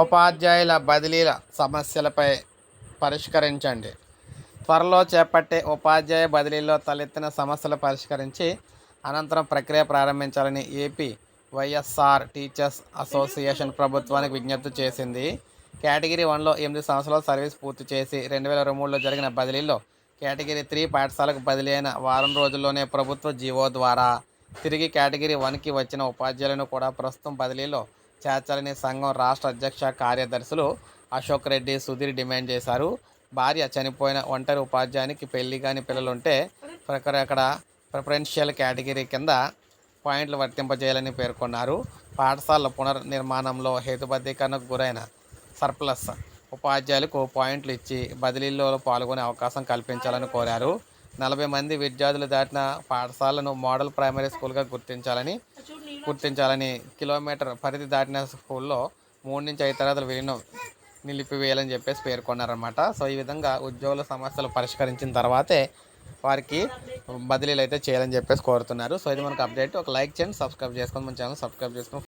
ఉపాధ్యాయుల బదిలీల సమస్యలపై పరిష్కరించండి. త్వరలో చేపట్టే ఉపాధ్యాయ బదిలీలో తలెత్తిన సమస్యలు పరిష్కరించి అనంతరం ప్రక్రియ ప్రారంభించాలని ఏపీ వైఎస్ఆర్ టీచర్స్ అసోసియేషన్ ప్రభుత్వానికి విజ్ఞప్తి చేసింది. కేటగిరీ వన్లో ఎనిమిది సంవత్సరాల సర్వీస్ పూర్తి చేసి రెండు వేల ఇరవై మూడులో జరిగిన బదిలీలో కేటగిరీ త్రీ పాఠశాలకు బదిలీ అయిన వారం రోజుల్లోనే ప్రభుత్వ జీవో ద్వారా తిరిగి కేటగిరీ వన్కి వచ్చిన ఉపాధ్యాయులను కూడా ప్రస్తుతం బదిలీలో చేర్చాలని సంఘం రాష్ట్ర అధ్యక్ష కార్యదర్శులు అశోక్ రెడ్డి సుధీర్ డిమాండ్ చేశారు. భార్య చనిపోయిన ఒంటరి ఉపాధ్యాయునికి పెళ్ళి కాని పిల్లలుంటే ప్రకార అక్కడ ప్రిఫరెన్షియల్ కేటగిరీ కింద పాయింట్లు వర్తింపజేయాలని పేర్కొన్నారు. పాఠశాలల పునర్నిర్మాణంలో హేతుబద్ధీకరణకు గురైన సర్ప్లస్ ఉపాధ్యాయులకు పాయింట్లు ఇచ్చి బదిలీల్లో పాల్గొనే అవకాశం కల్పించాలని కోరారు. నలభై మంది విద్యార్థులు దాటిన పాఠశాలను మోడల్ ప్రైమరీ స్కూల్గా గుర్తించాలని గుర్తించాలని కిలోమీటర్ పరిధి దాటిన స్కూల్లో మూడు నుంచి ఐదు తరగతులు విలీనం నిలిపివేయాలని చెప్పేసి పేర్కొన్నారనమాట సో ఈ విధంగా ఉద్యోగుల సమస్యలు పరిష్కరించిన తర్వాతే వారికి బదిలీలు అయితే చేయాలని చెప్పేసి కోరుతున్నారు. సో ఇది మనకు అప్డేట్. ఒక లైక్ చేయండి సబ్స్క్రైబ్ చేసుకొని మన ఛానల్ సబ్స్క్రైబ్ చేసుకొని